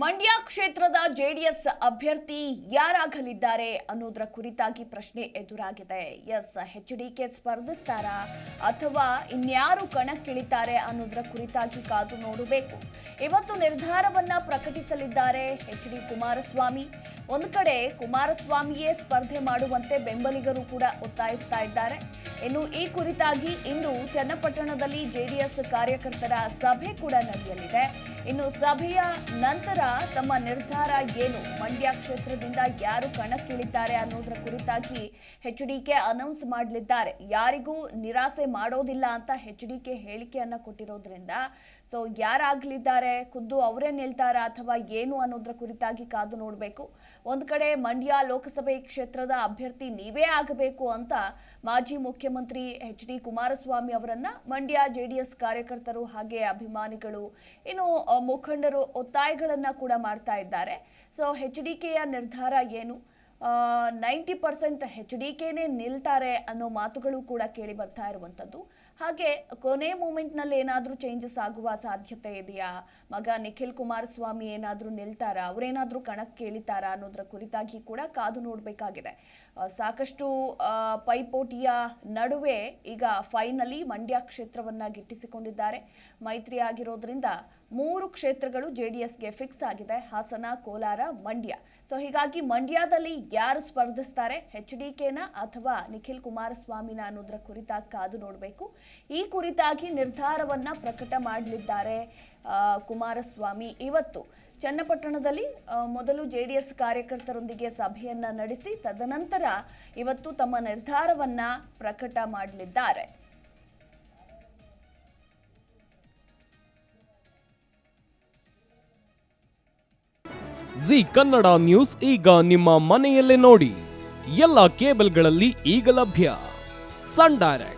ಮಂಡ್ಯ ಕ್ಷೇತ್ರದ ಜೆಡಿಎಸ್ ಅಭ್ಯರ್ಥಿ ಯಾರಾಗಲಿದ್ದಾರೆ ಅನ್ನೋದರ ಕುರಿತಾಗಿ ಪ್ರಶ್ನೆ ಎದುರಾಗಿದೆ. ಎಸ್, ಎಚ್ ಡಿ ಕೆ ಸ್ಪರ್ಧಿಸ್ತಾರಾ ಅಥವಾ ಇನ್ಯಾರು ಕಣಕ್ಕಿಳಿತಾರೆ ಅನ್ನೋದರ ಕುರಿತಾಗಿ ಕಾದು ನೋಡಬೇಕು. ಇವತ್ತು ನಿರ್ಧಾರವನ್ನ ಪ್ರಕಟಿಸಲಿದ್ದಾರೆ ಎಚ್ ಡಿ ಕುಮಾರಸ್ವಾಮಿ. ಒಂದು ಕಡೆ ಕುಮಾರಸ್ವಾಮಿಯೇ ಸ್ಪರ್ಧೆ ಮಾಡುವಂತೆ ಬೆಂಬಲಿಗರು ಕೂಡ ಒತ್ತಾಯಿಸ್ತಾ ಇದ್ದಾರೆ. ಇನ್ನು ಈ ಕುರಿತಾಗಿ ಇಂದು ಚನ್ನಪಟ್ಟಣದಲ್ಲಿ ಜೆಡಿಎಸ್ ಕಾರ್ಯಕರ್ತರ ಸಭೆ ಕೂಡ ನಡೆಯಲಿದೆ. ಇನ್ನು ಸಭೆಯ ನಂತರ ತಮ್ಮ ನಿರ್ಧಾರ ಏನು? ಮಂಡ್ಯ ಕ್ಷೇತ್ರದಿಂದ ಯಾರು ಕಣಕ್ಕಿಳಿದ್ದಾರೆ ಅನ್ನೋದರ ಕುರಿತಾಗಿ ಹೆಚ್ ಡಿ ಕೆ ಅನೌನ್ಸ್ ಮಾಡಲಿದ್ದಾರೆ. ಯಾರಿಗೂ ನಿರಾಸೆ ಮಾಡೋದಿಲ್ಲ ಅಂತ ಹೆಚ್ ಡಿ ಕೆ ಹೇಳಿಕೆಯನ್ನ ಕೊಟ್ಟಿರೋದ್ರಿಂದ. ಸೊ ಯಾರಾಗ್ಲಿದ್ದಾರೆ? ಖುದ್ದು ಅವರೇ ನಿಲ್ತಾರ ಅಥವಾ ಏನು ಅನ್ನೋದ್ರ ಕುರಿತಾಗಿ ಕಾದು ನೋಡಬೇಕು. ಒಂದು ಕಡೆ ಮಂಡ್ಯ ಲೋಕಸಭೆ ಕ್ಷೇತ್ರದ ಅಭ್ಯರ್ಥಿ ನೀವೇ ಆಗಬೇಕು ಅಂತ ಮಾಜಿ ಮುಖ್ಯಮಂತ್ರಿ ಎಚ್ ಡಿ ಕುಮಾರಸ್ವಾಮಿ ಅವರನ್ನ ಮಂಡ್ಯ ಜೆಡಿಎಸ್ ಕಾರ್ಯಕರ್ತರು ಹಾಗೆ ಅಭಿಮಾನಿಗಳು ಇನ್ನು ಮುಖಂಡರು ಒತ್ತಾಯಗಳನ್ನು ಕೂಡ ಮಾಡ್ತಾ ಇದ್ದಾರೆ. ಸೊ ಹೆಚ್ ಡಿ ಕೆಯ ನಿರ್ಧಾರ ಏನು? ನೈಂಟಿ ಪರ್ಸೆಂಟ್ ಹೆಚ್ ಡಿ ಕೆನೇ ನಿಲ್ತಾರೆ ಅನ್ನೋ ಮಾತುಗಳು ಕೂಡ ಕೇಳಿ ಬರ್ತಾ ಇರುವಂಥದ್ದು ಹಾಗೆ ಕೊನೆ ಮೂಮೆಂಟ್ನಲ್ಲಿ ಏನಾದರೂ ಚೇಂಜಸ್ ಆಗುವ ಸಾಧ್ಯತೆ ಇದೆಯಾ? ಮಗ ನಿಖಿಲ್ ಕುಮಾರಸ್ವಾಮಿ ಏನಾದರೂ ನಿಲ್ತಾರಾ? ಅವರೇನಾದರೂ ಕಣಕ್ಕೆ ಕೇಳಿತಾರಾ ಅನ್ನೋದ್ರ ಕುರಿತಾಗಿ ಕೂಡ ಕಾದು ನೋಡಬೇಕಾಗಿದೆ. ಸಾಕಷ್ಟು ಪೈಪೋಟಿಯ ನಡುವೆ ಈಗ ಫೈನಲಿ ಮಂಡ್ಯ ಕ್ಷೇತ್ರವನ್ನ ಗಿಟ್ಟಿಸಿಕೊಂಡಿದ್ದಾರೆ. ಮೈತ್ರಿ ಆಗಿರೋದ್ರಿಂದ ಮೂರು ಕ್ಷೇತ್ರಗಳು ಜೆ ಡಿ ಎಸ್ಗೆ ಫಿಕ್ಸ್ ಆಗಿದೆ. ಹಾಸನ, ಕೋಲಾರ, ಮಂಡ್ಯ. ಸೊ ಹೀಗಾಗಿ ಮಂಡ್ಯದಲ್ಲಿ ಯಾರು ಸ್ಪರ್ಧಿಸ್ತಾರೆ? ಎಚ್ ಡಿ ಕೆನ ಅಥವಾ ನಿಖಿಲ್ ಕುಮಾರಸ್ವಾಮಿನ ಅನ್ನೋದ್ರ ಕುರಿತಾಗಿ ಕಾದು ನೋಡಬೇಕು. ಈ ಕುರಿತಾಗಿ ನಿರ್ಧಾರವನ್ನ ಪ್ರಕಟ ಮಾಡಲಿದ್ದಾರೆ ಕುಮಾರಸ್ವಾಮಿ. ಇವತ್ತು ಚನ್ನಪಟ್ಟಣದಲ್ಲಿ ಮೊದಲು ಜೆ ಡಿ ಎಸ್ ಕಾರ್ಯಕರ್ತರೊಂದಿಗೆ ಸಭೆಯನ್ನ ನಡೆಸಿ, ತದನಂತರ ಇವತ್ತು ತಮ್ಮ ನಿರ್ಧಾರವನ್ನ ಪ್ರಕಟ ಮಾಡಲಿದ್ದಾರೆ. ಜಿ ಕನ್ನಡ ನ್ಯೂಸ್ ಈಗ ನಿಮ್ಮ ಮನೆಯಲ್ಲೇ ನೋಡಿ. ಎಲ್ಲ ಕೇಬಲ್ಗಳಲ್ಲಿ ಈಗ ಲಭ್ಯ. Sun Direct.